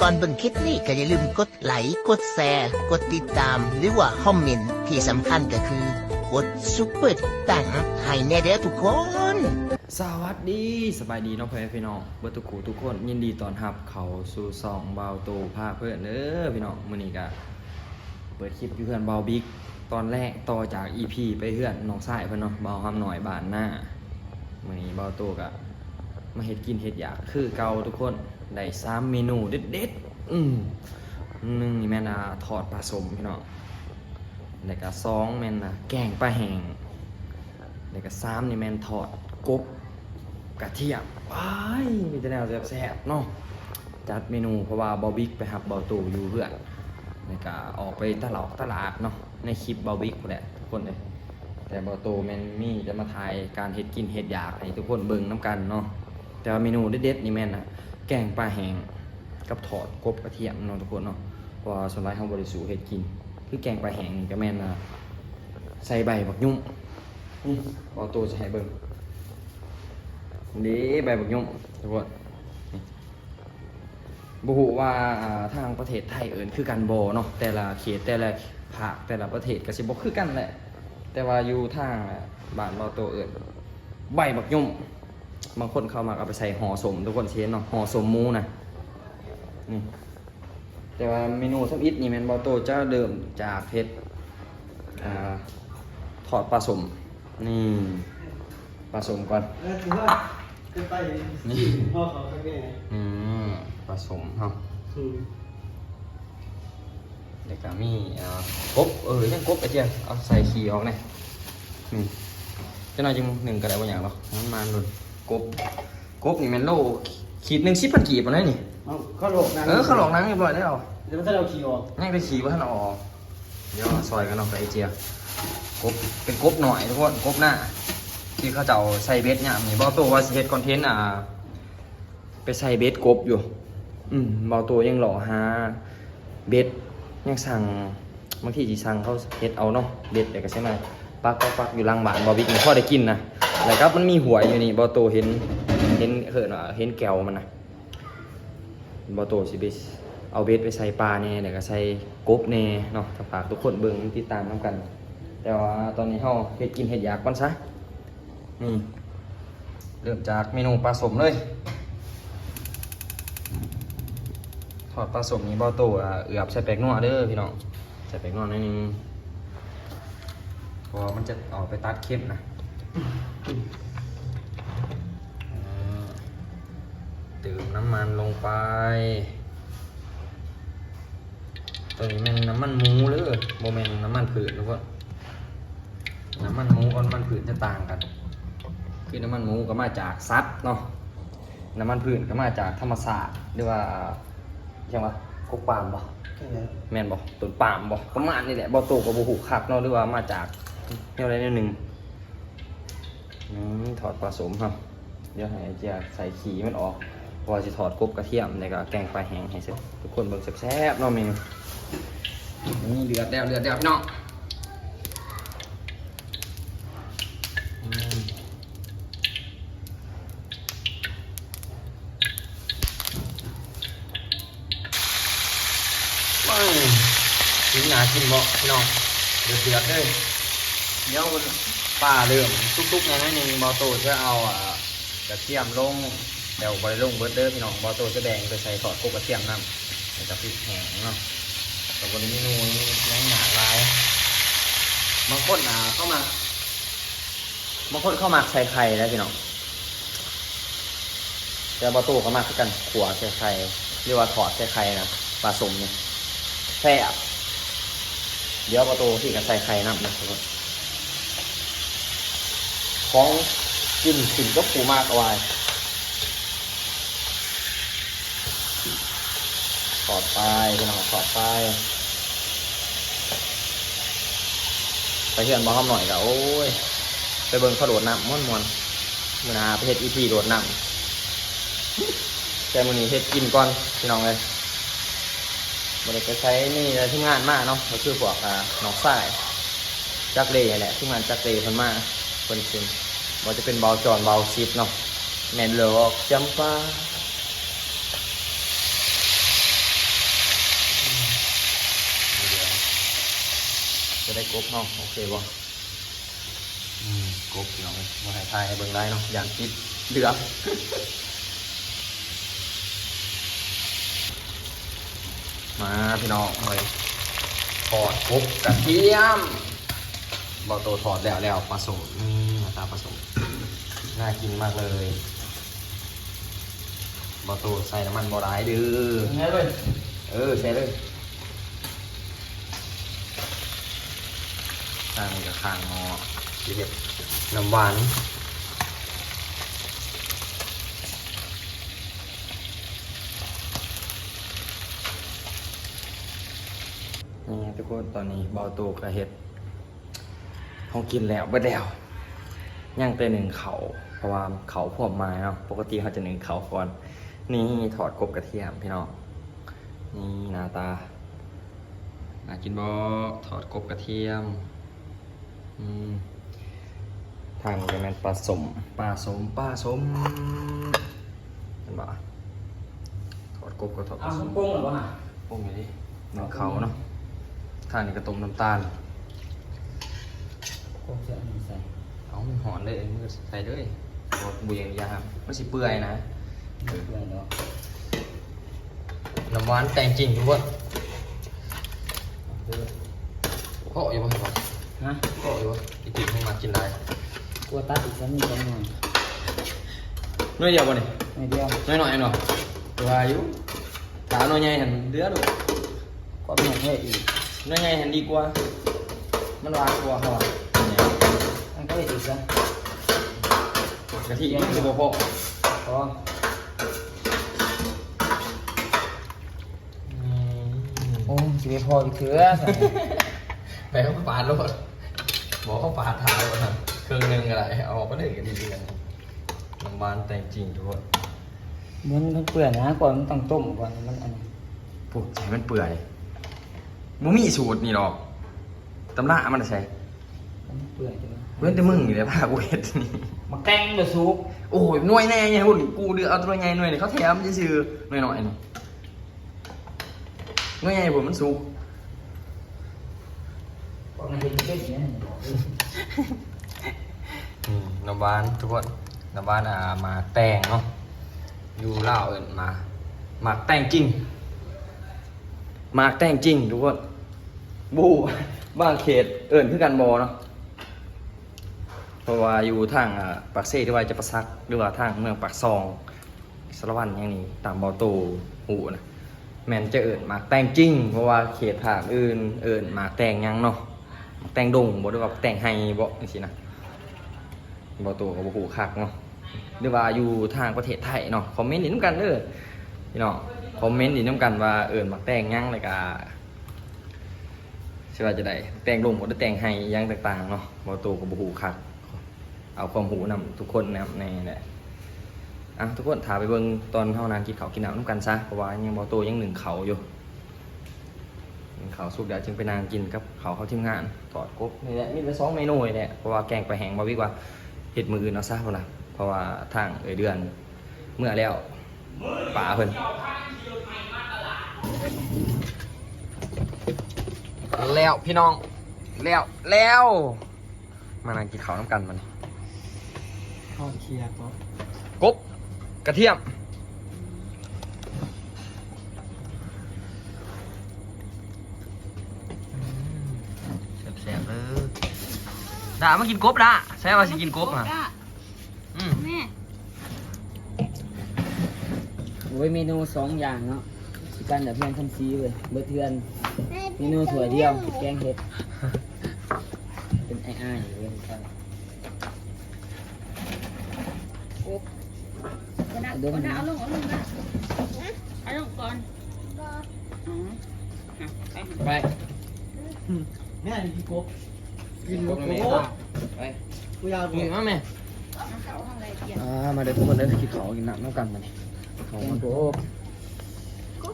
ก่อนเบิ่งคลิปนี้ก็อย่าลืมกดไลค์กดแชร์กดติดตาม หรือว่าคอมเมนต์ที่สำคัญก็คือกดซุปเปอร์ตังให้แน่เด้อทุกคน สวัสดีสบายดีน้องเพ่อแม่พี่น้องเบิร์ตุกูทุกคนยินดีตอนรับเขาสู่ซองเบาโตพาเพื่อนเด้อพี่น้องมื้อนี้ก็เปิดคลิปอยู่เพื่อนเบาบิ๊กตอนแรกต่อจาก EP ไปเพื่อนน้องสายเพิ่นเนาะเบาคำหน่อยบานหน้ามื้อนี้เบาโตก็มาเฮ็ดกินเฮ็ดอยากคือเก่าทุกคน ได้สามเมนูเด็ดๆอืมหนึ่งแม่นอะทอดปลาสมพี่น้องแล้วก็สองแม่นอะแกงปลาแห้งแล้วก็สามนี่แมนทอดกบกระเทียมว้ายมีแต่แนวแซ่บๆเนาะจัดเมนูเพราะว่าบอบิ๊กไปหับบอตูอยู่เพื่อนแล้วก็ออกไปตลาดตลาดเนาะในคลิปบอบิ๊กแหละทุกคนเลยแต่บอตูแมนมีจะมาถ่ายการเฮ็ดกินเฮ็ดอยากให้ทุกคนเบิ่งน้ำกันเนาะแต่ว่าเมนูเด็ดๆนี่แมนนะ แกงปลาแห้งกับทอดกบกระเทียมเนาะทุกคนเนาะเพราะว่าส่วนใหญ่เขาบริสุทธิ์เฮ็ดกิน คือแกงปลาแห้งนี่ก็แมนนะใส่ใบบักยุ่งนี่เอตัวจะให้เบิ่งนี่ใบบักยุ่งทุกคนบุหูว่าทางประเทศไทยเอิญคือกันโบเนาะแต่ละเขตแต่ละภาคแต่ละประเทศก็สิบ่คือกันแหละ แต่ว่าอยู่ทางบ้านเราตัวเอิญใบบักยุ่ง บางคนเข้ามาเอาไปใส่ห่อสมทุกคนเช่นเนาะห่อสมมูนะนี่แต่ว่าเมนูสัมอิดนี่แมนบอโตเจะเดิมจากเพชรถอดปลาสมนี่ปลาสมก่อนถือว่าเป็นไปนี่พ่อเขาเป็นไงอืมปลาสมเฮาอืมเด็กก็มีอ่ากบเออยังกบไอ้เจ้าเอาใส่ขี้ออกหน่อยนี่เจ้าหน่อยจึงหนึ่งก็ได้บ่อย่างหรอกมันมาหลุด กบกบนี่แมันโลขีดหนึ่งสิบพันกีบมาเลยนี่เอาเข้าโลกนะเออเขาหลอกนังเรียบร้อยแล้วเดี๋ยวมันจะเราขี่ออกยังได้ขี่ว่าท่านเอาออกเดี๋ยวซอยกันเอาไปไอเจียกบเป็นกบหน่อยทุกคนกบหน้า ที่เขาจะเอาใส่เบ็ดเนี่ยมีบอตัวว่าสิเฮ็ดคอนเทนต์อะไปใส่เบ็ดกบอยู่ อืมบอตัวยังหล่อหาเบ็ดยังสั่งบางทีจีสั่งเขาเฮ็ดเอาเนาะเบ็ดแต่ก็ใช่ไหมปักปักปักอยู่หลังบ้านบอบิ๊กนี่พอได้กินนะ แล้วก็มันมีหัวอยู่นี่บอโตเห็นเห็นเหินเห็นแก้วมันนะบอโตัวสิไปเอาเบ็ดไปใส่ปลาเนี่ยแล้วก็ใส่กบเนี่ยเนาะถ้าฝากทุกคนเบิ่งติดตามน้ำกัน แต่ว่าตอนนี้เฮาเฮ็ดกินเฮ็ดอยากก่อนซะนี่เริ่มจากเมนูปลาสมเลยทอดปลาสมนี่บ่โตอะเอือบใส่แป้งนัวเด้อพี่น้องใส่แป้งนัวนิดนึงเพราะมันจะออกไปตัดเค็มนะ ไป ตัวนี้มันน้ำมันหมูเลยโมเมนน้ำมันผืนทุกคนน้ำมันหมูกับน้ำมันผืนจะต่างกัน คือน้ำมันหมูก็มาจากสัตว์เนาะน้ำมันพืชก็มาจากธรรมศาสตร์หรือว่าใช่ไหมกกปาล์มบ่แค่นี้แม่นบ่ต้นปาล์มบ่ประมาณนี้แหละบ่โตกับบ่หูคักเนาะหรือว่ามาจากแนวใดแนวหนึ่งอืมถอดผสมครับเดี๋ยวให้ไอ้เจียใส่ขี้มันออกเพอสิถอดกบกระเทียมแล้วก็แกงปลาแห้งให้เสร็จทุกคนเบิ่งแซ่บๆเนาะเมนูนี่เดือดแล้วเดือดแล้วพี่น้องอืมว้าวกินหนากินบ่พี่น้องเดือดเดือดเลยเดี๋ยวป้าเริ่มทุกๆในนั้นนึงบอโตจะเอากระเทียมลง เดี๋ยวบริลงเบิร์ดเด้อพี่น้องบอโตจะแบ่งไปใส่ทอดกบกระเทียมน้ำแล้วก็พริกแห้งเนาะแต่บนเมนูนี้ยังหนาลายบางคนอะเข้ามาบางคนเข้ามาใส่ไข่แล้วพี่น้องแต่บอโตเขามาคือกันขวใส่ไข่เรียกว่าถอดใส่ไข่นะปลาสมเนี่ยแซ่บเดี๋ยวประตูที่กันใส่ไข่น้ำนะครับของกินกินก็ปูมากเอาไว้ ถอดไปพี่น้องถอดไปไปเพื่อนบอกเขาหน่อยกับโอ้ย ไปเบิ่งเขาโดดน้ำม้วนมวนมือนาไปเฮ็ดอีพีโดดน้ำแต่มือนี้เฮ็ดกินก่อนพี่น้องเลยบริการใช้นี่ที่งานมากเนาะก็คือพวกอ่าหนองทรายจักเล่แหละที่งานจักเล่เพิ่นมาเพิ่นเป็นว่าจะเป็นเบาจอนเบาซิดเนาะแมนเลอกจำปา จะได้กบเนาะโอเคบ่อืมกบพี่น้องมาให้ทายให้เบิ่งได้เนาะอย่างติดเดือดมาพี่น้องเลยถอดกบกระเทียมบอโตถอดแล้วแล้วผสมนี่หน้าตาผสมน่ากินมากเลยบอโตใส่น้ำมันบอร้ายดื้อยังไงเลยเออใช่เลย ข้างนี้กับข้างงอเรียบน้ำหวานนี่ทุกคนตอนนี้เบาตูกระเห็ดห้องกินแล้วบ่แล้วย่างแต่หนึ่งเขาเพราะว่าเขาพวกมาเนาะปกติเขาจะหนึ่งเขาก่อน นี่ถอดกบกระเทียมพี่น้องนี่หน้าตาน่ากินบอถอดกบกระเทียมอืม ทางนี้ก็แม่นปลาสมปลาสมปลาสมเห็นบ่ถอดกบก็ถอดปเอาลาสคุมณโป้งเหรอวะโอ้ยดิหนังเขาเนาะทางนี้ก็ต้มน้ำตาลโป้งจะมีใส่เอามันหอนเลยมือใส่เลยบดเบียงยาไม่สิเปื่อยนะเพื่อนเนาะน้ำหวานแต่งจริงทุกคนก็อยู่บ้างครับ ฮะก็อยู่บ้างอีกทีมึงมากินได้กลัวตัดอีกสักนิดจังหน่อยน้อยเดียวบ่นี่ไม่เดียวน้อยหน่อยเนาะตัวอายุถาน้อยใหญ่เห็นเดือดหรอก็ไม่ให้อีกน้อยใหญ่เห็นดีกว่า มันหวานกว่าเขาอะมันก็เลยอีกซะกะทินี่คือบ่พอพอโอ้ชีวิตพอไปเถือะสั่ง ไปเขาปาดรถบอกเขาปาดทางรถนะเครื่องหนึงอะไรเอาออกก็ได้กันดีๆกันน้ำหวานแต่งจริงทุกคนมันมันเปื่อยนะก่อนมันต้องต้มก่อนมันอันนี้ปลูกใจมันเปื่อยมันมีสูตรนี่หรอกตำรามันจะใช้มันเปื่อยจังเว้นแต่มึงนี่แหละพากูเห็ดนี่มาแกงเดือซุปโอ้ยหน่วยแน่ไงหุ่นกูเดือเอาตัวใหญ่หน่วยนี่เขาแถมจะซื้อหน่วยหน่อยนี่หน่วยใหญ่ผมมันสุกก็ มันเป็นเส้นเนี่ยอืมน้ำหวานทุกคนน้ำหวานอ่ามาแต่งเนาะอยู่เล่าวเอินมาหมากแต่งจริงหมากแต่งจริงทุกคนบูบ้างเขตเอินคือกันบอเนาะเพราะว่าอยู่ทางอ่าปากเซ่หรือว่าจะประซักหรือว่าทางเมืองปากซองสารวันอย่างนี้ตามบอโตหูนะแมนจะเอินหมากแต่งจริง เพราะว่าเขตภาคอื่นเอินหมากแต่งยังเนาะ แต่งดงบ่ได้ว่าแต่งไฮบ่จังซี่นะบอตัวกับบหูคักเนาะหรือว่าอยู่ทางประเทศไทยเนาะคอมเมนต์ดิน้ำกันเด้อพี่น้องคอมเมนต์ดิน้ำกันว่าเอิญมักแต่งหยังเลยกะใช่ว่าจะได้แต่งลงหรือแต่งให้หยังต่างๆเนาะบอตัวกับบหูคักเอาความหูนำทุกคนนะครับในแหละอะทุกคนถามไปเบิ่งตอนเท่านางกินเขากินน้ำน้ำกันซะเพราะว่ายังบอตัวยังหนึ่งเขาอยู่ หนึ่งเขาสุกเดี๋ยวจึงไปนางกินกับเขาเขาทีมงานถอดกบนี่แหละมีแต่สองเมนูนี่แหละเพราะว่าแกงไปลาแหงบาวิกว่าเห็ดมืออื่นเอาซะเท่าไหร่เพราะว่าทางเอยเดือนเมื่อแล้วป่าเพิ่นแล้วพี่น้องแล้วแล้วมานั่งกินข้าวน้ำกันมันข้าวเคียร์ก็กบกระเทียมแซ่บๆเลย ด่ามากินกบด่าใช่ว่าสิกินกบอะอืมแม่โอ้ยเมนูสองอย่างเนาะสิกันแบบเพื่อนคันซีเลยเบอร์เทือน เมนูถั่วเดียว แกงเห็ด เป็นไอ้อ้ายเว้ยครับกระดาษกระดาษเอาลงเอาลงนะเอาลงก่อนอ๋ออะไปไป แม่กินกบ กินกบแม่ไปกูยาวกินมาแม่เอาเขาทำอะไรเกียร์อ่ามาเดี๋ยวทุกคนได้กินข้าวกินน้ำน้ำกันมาเนี่ยแกงกบก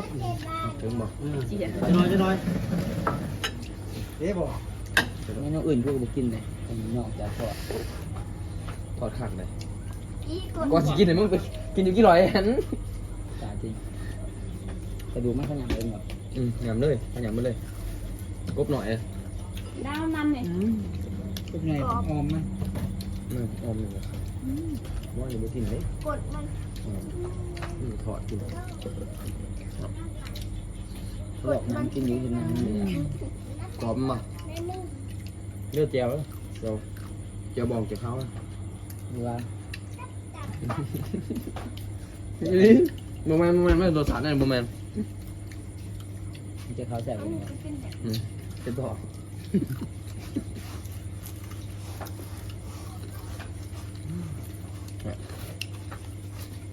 บถึงบอกเกียร์จะน้อยจะน้อยเด้บอกเมนูอื่นกูก็บ่กินเลยนอกจากทอดทอดขักเลยก่อนสิกินเนี่ยมึงไปกินอยู่กี่ร้อยหันจาจริงกระดูกไม่ขยันเลยหรอกอืมยำเลยขยำมาเลยกบหน่อยเลย ดาวมันเนี่ยพวกไงออมมันมันออมอยู่นะครับว่าอยู่ไม่กินเลยกดมันอืมถอดกินหลอกน้ำกินอยู่ที่นั่นนี่กรอบมากเลือดแจวแล้วเจียวเจียวบองเจียวเขาแล้วหรือว่าโมเมนต์โมเมนต์ไม่ตัวสารนั่นโมเมนต์มันจะเขาใส่ไปเนี่ยอืมเป็นต่อ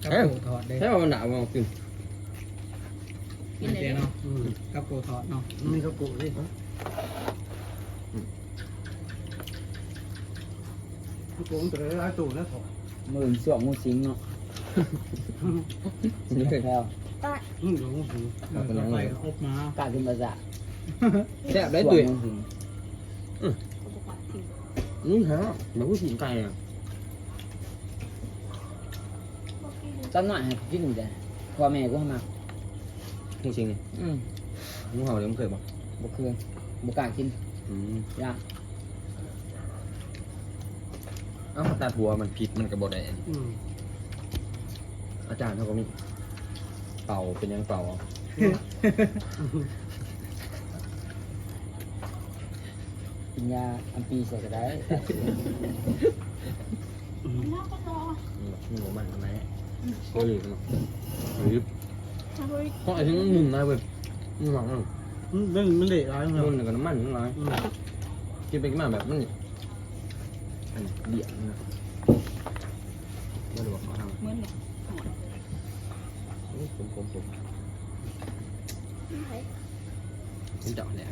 กับโกถอดได้ใช่ป่ะมันหนาวมั้งกินกินเลยเจ๊เนาะกับโกถอดเนาะมีกับโกดิกับโกมันตัวได้หลายตัวแล้วถอดมือสวงมือสิงเนาะนี่คือแล้วอืมเดี๋ยวผมถือเราไปอบมากลายเป็นภาษาแซ่บได้สวตุ๋ยงมือสิง นี่ฮะแบบผู้หญิงไก่อะตอนหน่อยให้กินอยู่แต่พ่อแม่กูให้มาจริงๆนี่อืมมึงเห่าเลยมึงเคยบอกบ่เคยบ่กล้ากินอืมยากเอ้าตาทัวมันผิดมันกระบอกได้อืมอาจารย์เขาก็มีเป่าเป็นยังเป่าเอา กินยาอัมปีใส่ก็ได้น้าก็รออืมมึงบอกมันทำไมเฮ้ยกันเนาะเฮ้ยเพราะไอ้ที่มันมุนได้เว้ยมึงหวังอะเรื่องมันเละร้ายมุมั้นกับน้ำมันนิดหน่อยกินไปกินมาแบบมันอันเดี่ยงนะไม่รู้ว่าเขาทำเหมือนเนี่ยผมผมผมผมเจาะเนี่ย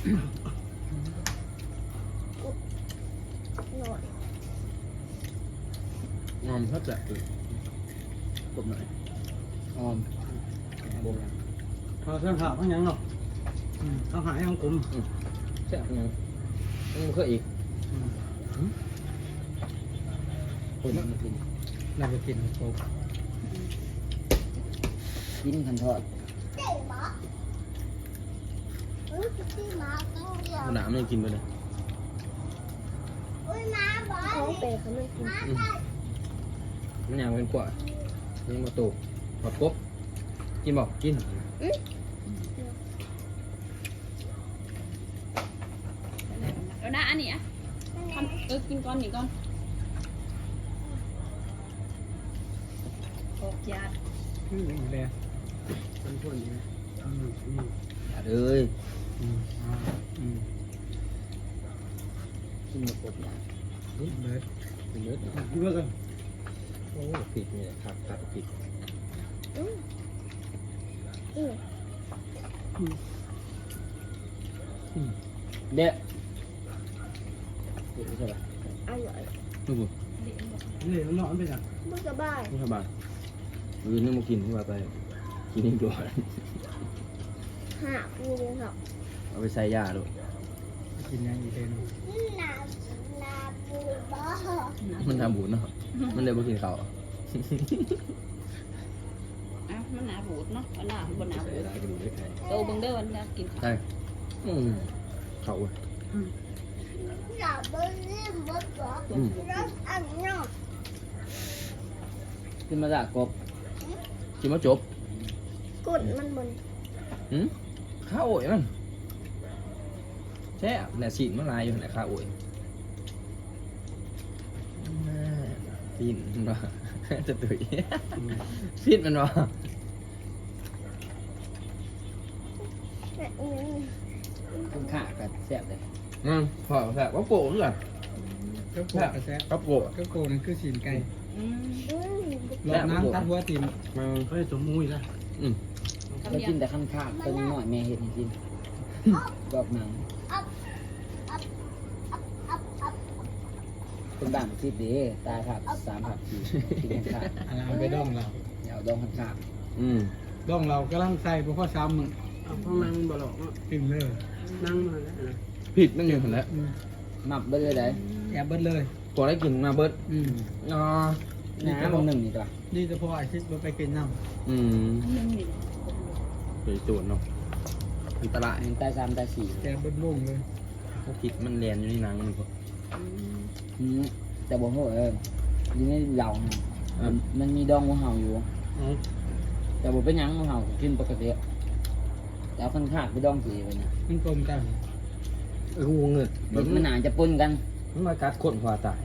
งอมถ้าจะกดหน่อยออมบวมพอเส้นผ่าพังยังเนาะต้ องหายยังกลมแซ่บยังมึงเคยอีกคนมากินเราจะกินโกกินคันทอดหนาไม่กินไปเลยของเปรเขาไม่กินมันยาวเป็นกว่ายังมาตูหอดกบกินบอกกินเอาหน้าอันนี้อะทำเออกินก่อนนี่ก่อนโอกยาดอืมเลยเป็นคนนี้อืมอืมอย่าเลย อืมอ่าอืมกินมดกบอย่างเลยกินเยอะคิดว่ากันโอ้ผิดเนี่ยครับครับผิดเด็ดเด็ดใช่ปะอร่อยดูดูนี่มันอนไปกันไม่สบายไม่สบายมือนึกมากินที่ว่าไปกินอีกตัวหาปูเลยครับ เอาไปใส่ยาด้วยกินยังอีกเองนานาปูบ้ามันทำบุญเนาะ มันเลยมากินเขาวอะมันหนาบูดเนาะอันหนาบนหนาบูดได้กระดูกได้ไข่โตเบังเด้อวันนี้กินข้าวใช่อืมเขาเว้ยอยากไปเล่นบอสบอสอืมรักอันนอกกินมาจากกบกินมาจบกดมันบนหืมข้าวโอยมัน แช่แหน่สีมันลายอยู่แหน่ข้าวโอยฟินมันวะจะตุ๋ยฟินมันวะแต่อีนี่ข้างขากับแซ่บเลยอืมพอแซ่บก็โก้ด้วยก็โกกระแซะก็โก้ก็โกนั่นคือสีนไก่อืมอืมหลอดน้ำตัดหัวตีนมันเฮ้ยสมมุยละอืมเรากินแต่ข้างขาตัวน้อยแม่เห็ดให้กินดอกหนัง เป็นบ้านคิดดีตายผักสามผักสี่กินข้างขาอันนั้นไปด้องเราอย่าเอาดองข้างขาอืมด้องเรากำลังใส่เพราะพ่อซ้ำมึงเอาพ่อนั่งบ่หลอกกินเลยนั่งมาแล้วนะผิดมันอยู่หันแหล้วอืมหมับไปเลยได้แอบเบิดเลยพอได้กินมาเบิดอืมอ๋อน้ำบางหนึ่งนี่ตัวนี่จะพออาทิตย์บ่ไปกินน้ำอืมมันมีเคยตูนเนาะอันตรายมันตาสามตาสี่แกเบิ้ลลุ่งเลยถ้าคิดมันเรียนอยู่ในหนังมันก็อืม แต่บอกว่าเอออยู่ในเหล่าน่ะมันมันมีดองงูเห่าอยู่แต่บอกเป็นหยังงูเห่ากินปกติแต่เอาข้างขาดไปดองสีไปนะมันกลมกันเอองูเงือกมันมันอาจจะปนกันมันมากัดคนพอตาย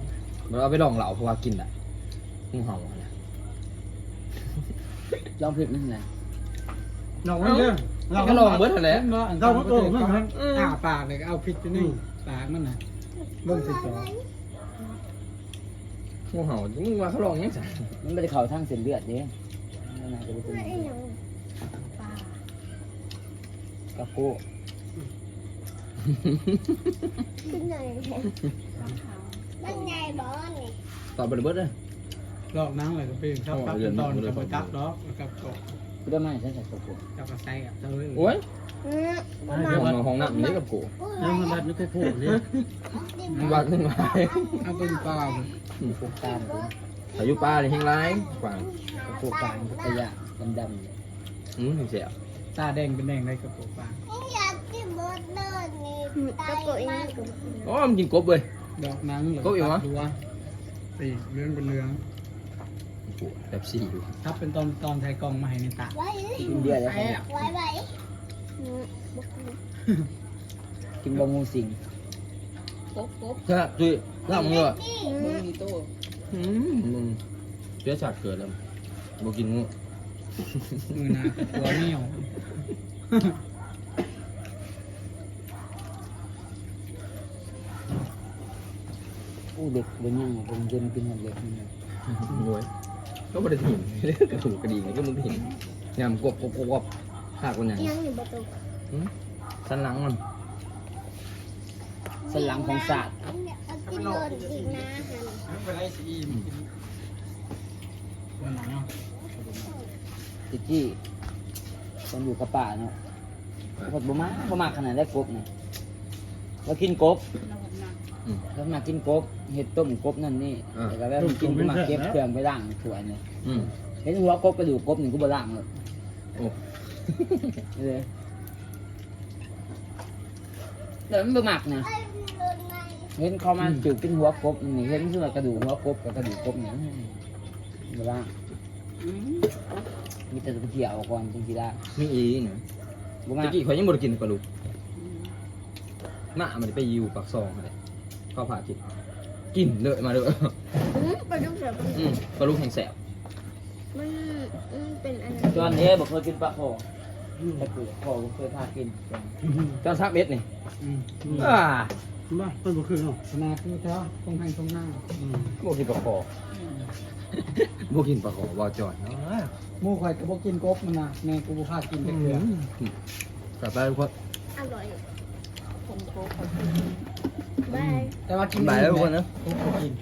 มันเอาไปลองเหล่าเพราะว่ากินอะงูเห่าอะนะลองผิดนั่นแหละลองไว้เด้อก็ลองเบิดนั่นแหละเราก็โตมันมันอ้าปากเลยเอาพิษอยู่นี่ปากมันน่ะ เบิ่งสิจองูเห่ามึงว่าเขาลองยังไงมันไม่ได้เข่าทางเส้นเลือดเด้มันอาจจะเป็นกระโก้ตอบไปเบิดเลยลอกนังเลยก็เป็นครับครับตอนกับจับดอกกับกบก็ได้ไหมใช่ใช่กระโก้จับกระไซกับเจ้าเลยโอ้ย ห้องห้องน้ำนี่กับกูยังมันบัดนึกโค้งเลยมันบาดขึ้นมาเอาไปดูปลาพวกตามเลยอายุปลาเลยแห้งไรกว่าพวกกลางพวกขยะดำๆเนี่ยอืมเสียตาแดงเป็นแดงได้กับปลาอ๋อมันกินกบเลยดอกนังก็อีกวะดูว่าสีเรื่องเป็นเรื่องแบบสี่อยู่ถ้าเป็นตอนตอนไทยกองมาให้ในตากินเบียร์แล้วครับ กินบะมูสิงกบกบใช่จุ้ยล่ำเงือมึงมีโต้อืมมึงเสียชาติเกิดแล้วบ่กินงูมือหนาตัวเหนียวอู้เด็กบนยังผมเย็นกินหมดเลยรวยก็บ่ได้ถิ่นเรื่องกระถูกกระดิ่งก็มึงถิ่นยำกบกบกบกบ หักมันยังหืมสันหลังมันสลังของศาสตร์ไปไล่สีวันไหนเนาะติจี้ต้องอยู่กับป่าเนาะกดบ่มาบ่มาขนาดได้กบเนี่ยเรากินกบเราแบบนั้นอืมเรามากินกบเห็ดต้มกบนั่นนี่อ่าแต่ก็แบบกินก็มาเก็บเครื่องไปล้างถ้วยเนี่ยอืมเห็นหัวกบกระดูกกบนี่กูบ่ล้างเลยโอ้ เลยแต่มันบ่มักนะเห็นเขามาจูบกินหัวกบนี่เห็นคือกระดูกหัวกบกับกระดูกกบเนี่ยบ่ล้างอืมมีแต่ไปเที่ยวก่อนจริงๆได้มีอีนี่บ่มาตะกี้ข่อยยังบ่ได้กินปลาดุกหน้ามันไปอยู่ปากซองอะไรเข้าผ่ากินกินเลยมาเลยปลาดุกเสืออืมปลาดุกแห้งแสบมันมันเป็นอันจอนเอ๋บอกเคยกินปลาโข แต่คือโขบ่เคยพากินจอนซักเม็ดนี่อืมอ่าบ้าเป็นบุคือเนาะขนาดคือเท้าตรงทางตรงหน้าบ่กินปลาคอบ่กินปลาคอบ่จอยเนาะหมูข่อยก็บ่กินกบมันนะแม่กูบ่พากินแต่เกลือกลับไปทุกคนอร่อยผมโกบบายแต่ว่ากินบายแล้วทุกคนนะกูบ่กิน